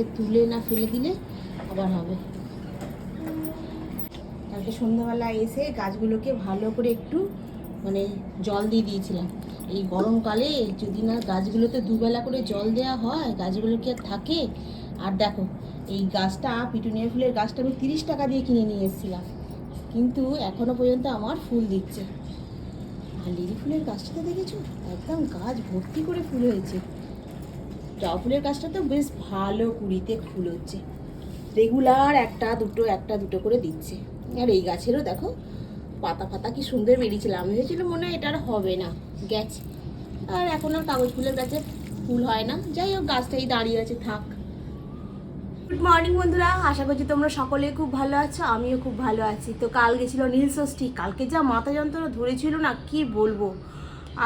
থেকে তুলে না ফেলে দিলে আবার হবে। কালকে সন্ধ্যাবেলা এসে গাছগুলোকে ভালো করে একটু মানে জল দিয়ে দিয়েছিলাম। এই গরমকালে যদি না গাছগুলোতে দুবেলা করে জল দেওয়া হয়, গাছগুলো কি আর থাকে? আর দেখো, এই গাছটা, পিটুনিয়া ফুলের গাছটা আমি তিরিশ টাকা দিয়ে কিনে নিয়ে এসেছিলাম। কিন্তু এখনও পর্যন্ত আমার ফুল দিচ্ছে। আর লিলি ফুলের গাছটাতে দেখেছ? একদম গাছ ভর্তি করে ফুল হয়েছে। জবা ফুলের গাছটা তো বেশ ভালো কুড়িতে ফুল হচ্ছে। রেগুলার একটা, দুটো একটা, দুটো করে দিচ্ছে। আর এই গাছেরও দেখো, পাতা ফাতা কি সুন্দর বেরিয়েছিল। আমি ভেবেছিলাম মনে হয় এটা আর হবে না, গেছে। আর এখন আর কাগজ ফুলের গাছে ফুল হয় না। যাই হোক, গাছটাই দাঁড়িয়ে আছে, থাক। গুড মর্নিং বন্ধুরা, আশা করছি তোমরা সকলে খুব ভালো আছো, আমিও খুব ভালো আছি। তো কাল গেছিল নীল ষষ্ঠী, কালকে যা মাথা যন্ত্রণা ধরেছিল না, কি বলব?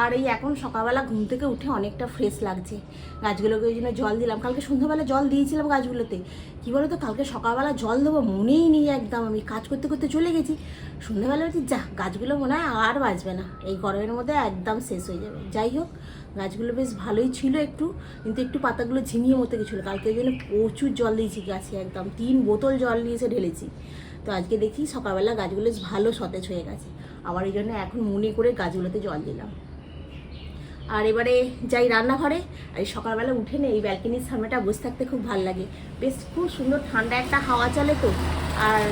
আর এই এখন সকালবেলা ঘুম থেকে উঠে অনেকটা ফ্রেশ লাগছে। গাছগুলোকে ওই জন্য জল দিলাম। কালকে সন্ধ্যাবেলা জল দিয়েছিলাম গাছগুলোতে। কী বলো তো কালকে সকালবেলা জল দেবো মনেই নেই একদম। আমি কাজ করতে করতে চলে গেছি। সন্ধ্যাবেলা বলছি যা, গাছগুলো মনে হয় আর বাঁচবে না। এই গরমের মধ্যে একদম শেষ হয়ে যাবে। যাই হোক, গাছগুলো বেশ ভালোই ছিল একটু, কিন্তু একটু পাতাগুলো ঝিমিয়ে মতো গেছিল। কালকে ওই জন্য প্রচুর জল দিয়েছি গাছে একদম। তিন বোতল জল নিয়ে এসে ঢেলেছি। তো আজকে দেখি সকালবেলা গাছগুলো বেশ ভালো সতেজ হয়ে গেছে। আবার এই জন্য এখন মনে করে গাছগুলোতে জল দিলাম। আর এবারে যাই রান্নাঘরে, আর এই সকালবেলা উঠে নেই এই ব্যালকনির সামনেটা বসে থাকতে খুব ভালো লাগে। বেশ খুব সুন্দর ঠান্ডা একটা হাওয়া চলে তো। আর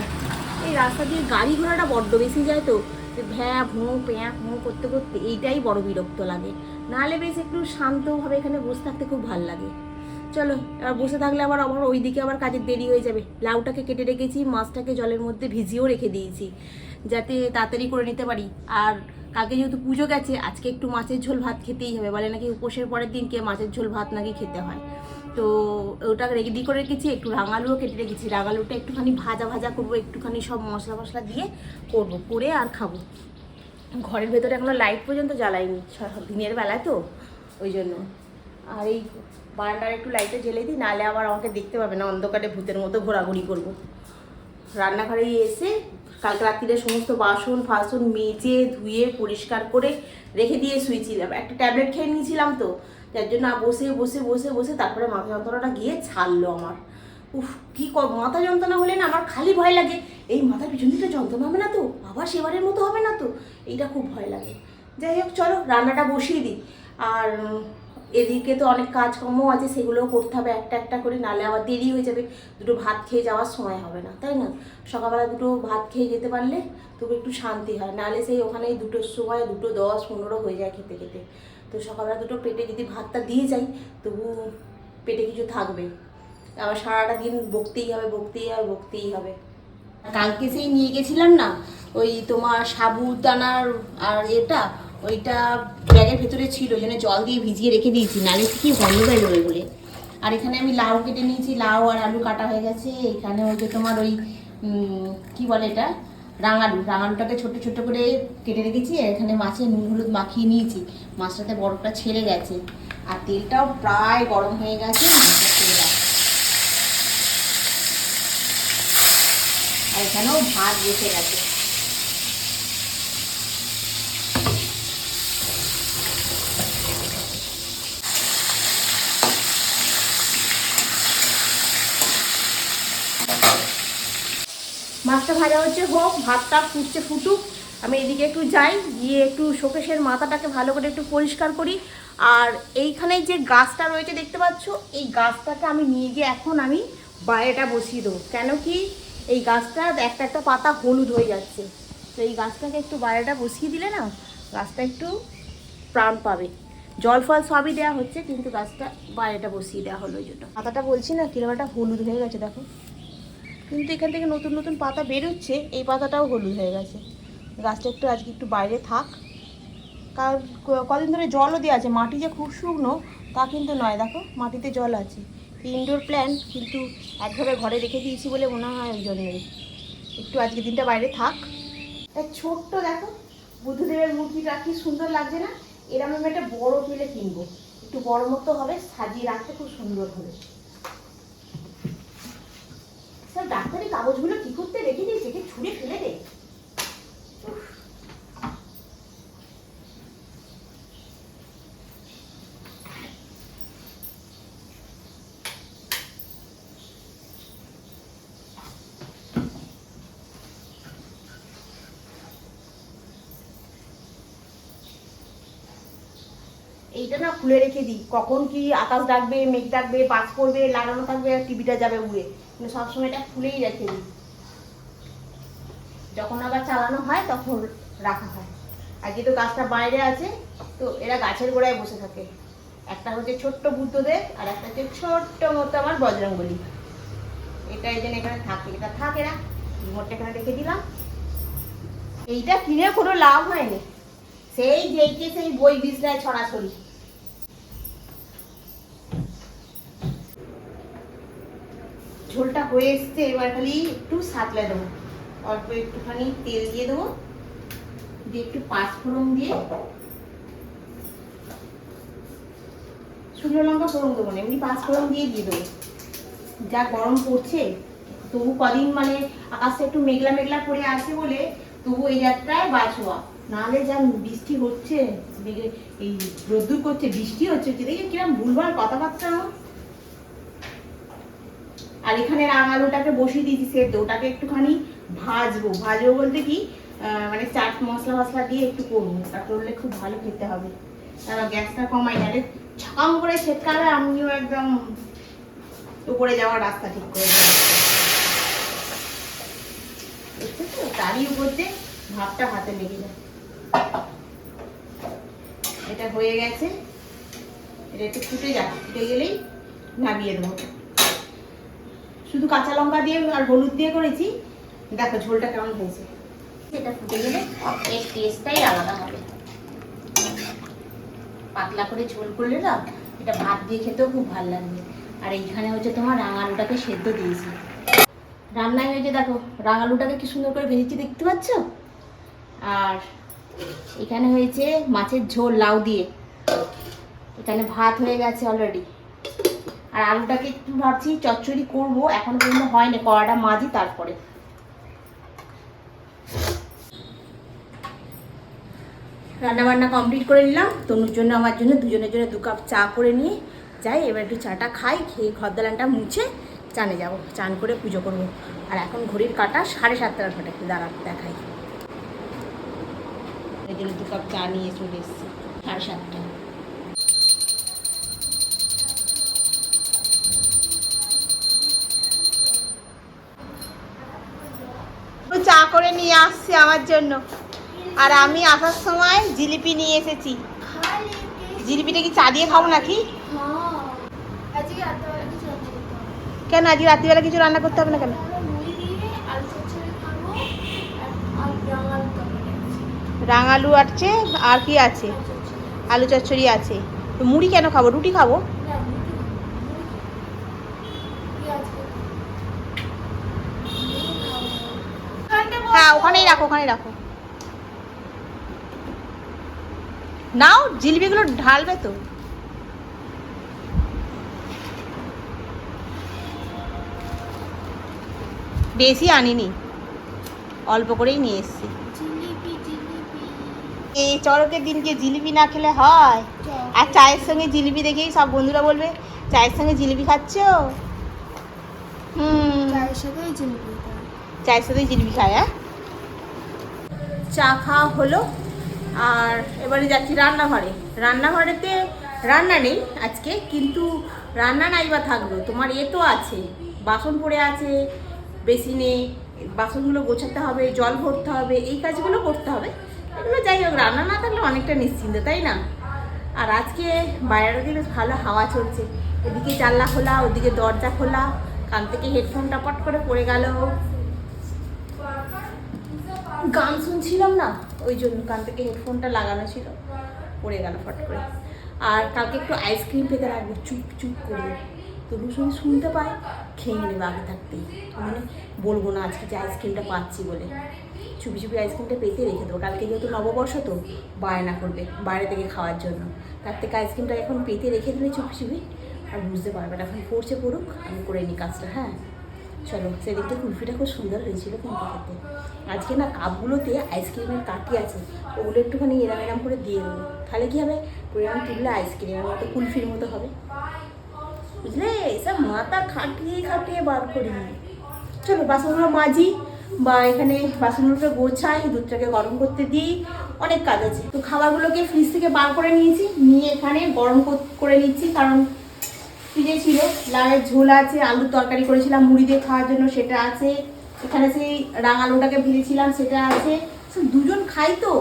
এই রাস্তা দিয়ে গাড়ি ঘোড়াটা বড্ড বেশি যায় তো। ভ্যা ভোঁ প্যাঁ ভোঁ করতে করতে এইটাই বড় বিরক্ত লাগে। নাহলে বেশ একটু শান্তভাবে এখানে বসে থাকতে খুব ভালো লাগে। চলো, এবার বসে থাকলে আবার আবার ওইদিকে আবার কাজের দেরি হয়ে যাবে। লাউটাকে কেটে রেখেছি, মাছটাকে জলের মধ্যে ভিজিয়েও রেখে দিয়েছি। যাতে তাড়াতাড়ি করে নিতে পারি। আর কালকে যেহেতু পুজো গেছে, আজকে একটু মাছের ঝোল ভাত খেতেই হবে। বলে নাকি উপোসের পরের দিনকে মাছের ঝোল ভাত নাকি খেতে হয়। তো ওটা রেডি করে রেখেছি, একটু রাঙালুও কেটে রেখেছি। রাঙালুটা একটুখানি ভাজা ভাজা করব, একটুখানি সব মশলা মশলা দিয়ে করব, করে আর খাব। ঘরের ভেতরে এখনও লাইট পর্যন্ত জ্বালাইনি দিনের বেলায় তো, ওই জন্য। আর এই বারান্দার একটু লাইটে জ্বেলে দিই, নাহলে আবার আমাকে দেখতে পাবে না, অন্ধকারে ভূতের মতো ঘোরাঘুরি করব। রান্নাঘরে এসে কালকে রাত্রিরে সমস্ত বাসন ফাসন মেজে, ধুয়ে, পরিষ্কার করে রেখে দিয়ে শুয়েছিলাম। একটা ট্যাবলেট খেয়ে নিয়েছিলাম তো, যার জন্য বসে বসে বসে বসে তারপরে মাথা যন্ত্রণাটা গিয়ে ছাড়লো আমার। উফ, কী মাথা যন্ত্রণা হলে না আমার খালি ভয় লাগে। এই মাথার পিছন দিকটা যন্ত্রণা হবে না তো? আবার সেবারের মতো হবে না তো? এইটা খুব ভয় লাগে। যাই হোক, চলো রান্নাটা বসিয়ে দিই। আর এদিকে তো অনেক কাজকর্মও আছে, সেগুলোও করতে হবে, একটা একটা করে, নালে আবার দেরি হয়ে যাবে, দুটো ভাত খেয়ে যাওয়ার সময় হবে না, তাই না? সকালবেলা দুটো ভাত খেয়ে যেতে পারলে তবু একটু শান্তি হয়, নালে সেই ওখানে দুটোর সময়, দুটো দশ পনেরো হয়ে যায় খেতে খেতে। তো সকালবেলা দুটো পেটে যদি ভাতটা দিয়ে যাই, তবু পেটে কিছু থাকবে আবার সারাটা দিন বকতেই হবে বকতেই হবে বকতেই হবে। কালকে সেই নিয়ে গেছিলাম না, ওই তোমার সাবুদানার আর এটা ওইটা ব্যাগের ভেতরে ছিল, ওই জন্য জল দিয়ে ভিজিয়ে রেখে দিয়েছি নালে কি গন্ধ বেরোবে বলে। আর এখানে আমি লাউ কেটে নিয়েছি, লাউ আর আলু কাটা হয়ে গেছে। এখানে ওই যে তোমার ওই কি বলে এটা? রাঙালু। রাঙালুটাকে ছোট ছোট করে কেটে রেখেছি এখানে মাছে নুন হলুদ মাখিয়ে নিয়েছি। মাছটাতে বরফটা ছেড়ে গেছে। আর তেলটাও প্রায় গরম হয়ে গেছে। আর এখানেও ভাত বসে গেছে। মাছটা ভাজা হচ্ছে হোক, ভাতটা ফুটছে ফুটুক, আমি এদিকে একটু যাই, গিয়ে একটু শোকেশের মাথাটাকে ভালো করে একটু পরিষ্কার করি। আর এইখানে যে গাছটা রয়েছে দেখতে পাচ্ছ, এই গাছটাকে আমি নিয়ে গিয়ে এখন আমি বাইরেটা বসিয়ে দেবো। কেন কি এই গাছটা একটা একটা পাতা হলুদ হয়ে যাচ্ছে। তো এই গাছটাকে একটু বাইরেটা বসিয়ে দিলে না, গাছটা একটু প্রাণ পাবে। জল ফল সবই দেওয়া হচ্ছে, কিন্তু গাছটা বাইরেটা বসিয়ে দেওয়া হলো ওই জন্য। পাতাটা বলছি না কীরকম একটা হলুদ হয়ে গেছে, দেখো। কিন্তু এখান থেকে নতুন নতুন পাতা বেরোচ্ছে, এই পাতাটাও হলুদ হয়ে গেছে। গাছটা একটু, আজকে একটু বাইরে থাক। কারণ কদিন ধরে জলও দেওয়া আছে, মাটি যে খুব শুকনো, তা কিন্তু নয়। দেখো, মাটিতে জল আছে। ইনডোর প্ল্যান কিন্তু একভাবে ঘরে রেখে দিয়েছি বলে মনে হয় ওই জন্যই। একটু আজকে দিনটা বাইরে থাক। একটা ছোট্ট দেখো, বুদ্ধদেবের মূর্তিটা কি সুন্দর লাগছে না? এরকম একটা বড় পেলে কিনবো। একটু বড় মতো হবে, সাজিয়ে রাখতে খুব সুন্দর হবে। ডাক্তারি কাগজগুলো কি করতে রেখে দিয়েছে? ছুঁড়ে ফেলে দে। এইটা না খুলে রেখে দিই। কখন কি আকাশ ডাকবে, মেঘ ডাকবে বাজ পড়বে লাগানো থাকবে, আর টিভিটা যাবে উড়ে। কিন্তু সবসময় এটা খুলেই রেখে দিই। যখন আবার চালানো হয়, তখন রাখা হয়। আজকে তো গাছটা বাইরে আছে, তো এরা গাছের গোড়ায় বসে থাকে। একটা হচ্ছে ছোট্ট বুদ্ধদেব, আর একটা হচ্ছে ছোট্ট মতো আমার বজরঙ্গলি এটা এই এখানে থাকে। এটা থাকে না, রিমোটটা এখানে রেখে দিলাম। এইটা কিনে কোনো লাভ হয়নি। সেই যেইকে সেই বই বিছনায় ছড়াছড়ি। ঝোলটা হয়ে এসছে, এবার খালি একটু সাতলে দেবো। অল্প একটুখানি তেল দিয়ে দেবো, দিয়ে একটু পাঁচফোড়ন দিয়ে শুকনো লঙ্কা ফোড়ন দেবো না, এমনি পাঁচফোড়ন দিয়ে দিয়ে দেবো। যা গরম পড়ছে, তবু কদিন মানে আকাশটা একটু মেঘলা মেঘলা করে আছে বলে তবু এই যাত্রায় বাঁচোয়া নাহলে যা বৃষ্টি হচ্ছে এই রোদ্দুর করছে, বৃষ্টি হচ্ছে, দেখে কিরম ভুলভাল কথাবার্তা। আর এখানে রাঙালুটাকে বসিয়ে দিয়েছি, সেদ্ধ। ওটাকে একটুখানি ভাজবো। ভাজবো বলতে কি মানে চাট মশলা মশলা দিয়ে একটু করব। তা করলে খুব ভালো খেতে হবে। তারা গ্যাসটা কমাই, নাহলে ছাকাম করে ছেটকালে আমিও একদম উপরে যাওয়ার রাস্তা ঠিক করে দেবো। তারই উপর দিয়ে ভাবটা হাতে লেগে যায়। এটা হয়ে গেছে। এটা একটু ফুটে যাক, ফুটে গেলেই নামিয়ে দেবো। শুধু কাঁচা লঙ্কা দিয়ে আর হলুদ দিয়ে করেছি। দেখো ঝোলটা কেমন হয়েছে। এটা ফুটে গেলে এর টেস্টটাই আলাদা হবে। পাতলা করে ঝোল করলে না, এটা ভাত দিয়ে খেতেও খুব ভালো লাগবে। আর এইখানে হচ্ছে তোমার রাঙালুটাকে সেদ্ধ দিয়েছি। রান্নায় হয়েছে দেখো রাঙালুটাকে কি সুন্দর করে ভেজেছি দেখতে পাচ্ছ? আর এখানে হয়েছে মাছের ঝোল, লাউ দিয়ে। এখানে ভাত হয়ে গেছে অলরেডি আর আলুটাকে একটু ভাবছি চচ্চড়ি করব, এখন পর্যন্ত হয়নি, কড়াটা মাজি তারপরে। রান্না বান্না কমপ্লিট করে নিলাম, তনুর জন্য, আমার জন্য, দুজনের জন্য দু কাপ চা করে নিয়ে যাই, এবার একটু চাটা খাই, খেয়ে ঘরদালানটা মুছে চানে যাব, চান করে পুজো করব। আর এখন ঘড়ির কাটা সাড়ে সাতটার ঘটে দাঁড়া, দেখাই। দু কাপ চা নিয়ে চলে এসেছি, সাড়ে সাতটা করে নিয়ে আসছি আমার জন্য। আর আমি আসার সময় জিলিপি নিয়ে এসেছি। জিলিপিটা কি চা দিয়ে খাব নাকি? কেন? আজকে রাত্রিবেলা কিছু রান্না করতে হবে না কেন? রাঙালু আছে, আর কি আছে? আলু চচ্চড়ি আছে। মুড়ি কেন খাব? রুটি খাব? হ্যাঁ ওখানেই রাখো ওখানেই রাখো। নাও জিলিপিগুলো ঢালবে তো। বেশি আনিনি অল্প করেই নিয়ে এসেছি। এই চড়কের দিনকে জিলিপি না খেলে হয়? আর চায়ের সঙ্গে জিলিপি দেখেই সব বন্ধুরা বলবে চায়ের সঙ্গে জিলিপি খাচ্ছ? হুম। চায়ের সাথে জিলিপি খায় হ্যাঁ? চা খাওয়া হলো। আর এবারে যাচ্ছি রান্নাঘরে। রান্নাঘরেতে রান্না নেই আজকে, কিন্তু রান্না নাই বা থাকল। তোমার এ তো আছে, বাসন পড়ে আছে, বেসিনে বাসনগুলো গোছাতে হবে, জল ভরতে হবে, এই কাজগুলো করতে হবে। এগুলো যাই হোক, রান্না না থাকলে অনেকটা নিশ্চিন্ত, তাই না? আর আজকে বাইরের দিকে ভালো হাওয়া চলছে। এদিকে জানলা খোলা, ওদিকে দরজা খোলা, কান থেকে হেডফোনটা পট করে পড়ে গেল। গান শুনছিলাম না? ওই জন্য কান থেকে হেডফোনটা লাগানো ছিল। পড়ে গেল ফট করে। আর কালকে একটু আইসক্রিম পেতে রাখব চুপ চুপ করে। তবু শুনে শুনতে পায়, খেয়ে নেবে আগে থাকতেই। মানে বলব না আজকে যে আইসক্রিমটা পাচ্ছি বলে। চুপি চুপি আইসক্রিমটা পেতে রেখে দেবো। কালকে যেহেতু নববর্ষ তো, বায়না করবে বাইরে থেকে খাওয়ার জন্য। তার থেকে আইসক্রিমটা এখন পেতে রেখে দিলে চুপি চুপি, আর বুঝতে পারবে না। এখন পড়ছে পড়ুক, আমি করে নিই কাজটা হ্যাঁ? চলো, সেদিনকে কুলফিটা খুব সুন্দর হয়েছিল কিন্তু খেতে। আজকে না কাপগুলোতে আইসক্রিমের কাঠি আছে, ওগুলো একটুখানি এরাম এরাম করে দিয়ে দেবো। তাহলে কী হবে? পরিমাণ তুললে আইসক্রিমের মতো কুলফির মতো হবে। বুঝলে? এসব মাথা খাটিয়ে খাটিয়ে বার করি। চলো, বাসনগুলো মাজি, বা এখানে বাসনগুলোকে গোছাই, দুধটাকে গরম করতে দিই, অনেক কাজ আছে। তো খাবারগুলোকে ফ্রিজ থেকে বার করে নিয়েছি, নিয়ে এখানে গরম করে নিচ্ছি, কারণ ফ্রিজে ছিল, লালের ঝোল আছে, আলুর তরকারি করেছিলাম, মুড়ি দিয়ে খাওয়ার জন্য সেটা আছে। এখানে সেই রাঙালুটাকে ভেজেছিলাম, সেটা আছে। দুজন খাই তো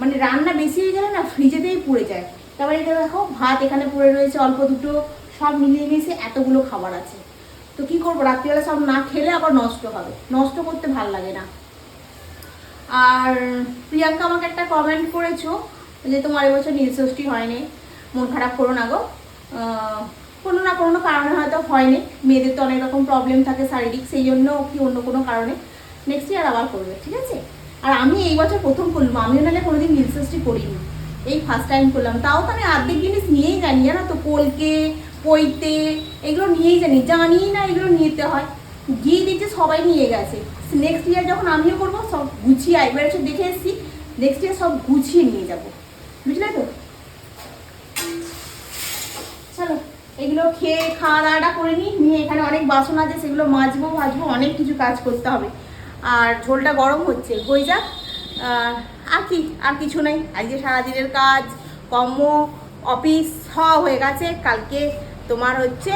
মানে রান্না বেশি হয়ে গেলে না ফ্রিজেতেই পড়ে যায়। তারপরে এটা দেখো, ভাত এখানে পড়ে রয়েছে, অল্প দুটো, সব মিলিয়ে মিশে এতগুলো খাবার আছে। তো কি করব, রাত্রিবেলা সব না খেলে আবার নষ্ট হবে। নষ্ট করতে ভালো লাগে না। আর প্রিয়াঙ্কা আমাকে একটা কমেন্ট করেছ যে তোমার এবছর নীল ষষ্ঠী হয়নি। মন খারাপ করো না গো। কোনো না কোনো কারণে হয়তো হয়নি। মেয়েদের তো অনেক রকম প্রবলেম থাকে শারীরিক, সেই জন্য কি অন্য কোনো কারণে? নেক্সট ইয়ার আবার করবে, ঠিক আছে? আর আমি এই বছর প্রথম করলাম, আমিও নাহলে কোনোদিন নীলষষ্ঠী করিনি। এই ফার্স্ট টাইম করলাম। তাও তো আমি অর্ধেক জিনিস নিয়েই জানি, জানো তো, কলকে পইতে এগুলো নিয়েই জানি। জানি না এগুলো নিতে হয়। গিয়ে দেখছি সবাই নিয়ে গেছে। নেক্সট ইয়ার যখন আমিও করব, সব গুছিয়ে একবার এসে দেখে এসেছি নেক্সট ইয়ার সব গুছিয়ে নিয়ে যাব। বুঝলে তো? এগুলো খেয়ে খাওয়া দাওয়াটা করে নিই। নিয়ে এখানে অনেক বাসন আছে, সেগুলো মাজবো ভাজবো অনেক কিছু কাজ করতে হবে। আর ঝোলটা গরম হচ্ছে, হয়ে যাক। আর কি, আর কিছু নেই। আজকে সারাদিনের কাজ, কর্ম, অফিস, সব হয়ে গেছে। কালকে তোমার হচ্ছে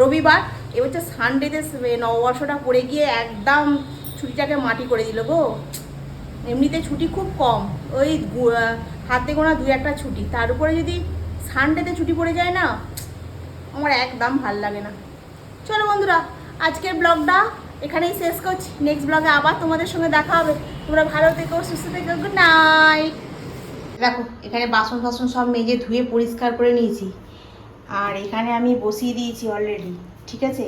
রবিবার, এ হচ্ছে সানডেতে নববর্ষটা পড়ে গিয়ে একদম ছুটিটাকে মাটি করে দিল গো। এমনিতে ছুটি খুব কম। ওই হাতে গোনা দু একটা ছুটি। তার উপরে যদি সানডেতে ছুটি পড়ে যায় না আমার একদম ভালো লাগে না। চলো বন্ধুরা, আজকের ব্লগটা এখানেই শেষ করছি। নেক্সট ব্লগে আবার তোমাদের সঙ্গে দেখা হবে। তোমরা ভালো থেকো, সুস্থ থেকো গুড নাইট দেখো, এখানে বাসন ফাসন সব মেজে ধুয়ে পরিষ্কার করে নিয়েছি। আর এখানে আমি বসিয়ে দিয়েছি অলরেডি ঠিক আছে?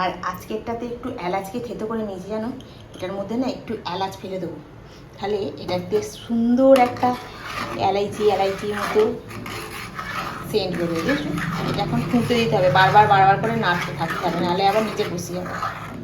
আর আজকেরটাতে একটু এলাচকে থেতো করে নিয়েছি, জানো? এটার মধ্যে না একটু এলাচ ফেলে দেবো। তাহলে এটা বেশ সুন্দর একটা এলাইচি, এলাইচির মতো সেন্ট করে বুঝছ এটা এখন ফুটতে দিতে হবে। বারবার বারবার করে নাড়তে থাকতে হবে, নাহলে আবার নিচে বসিয়ে যাবে।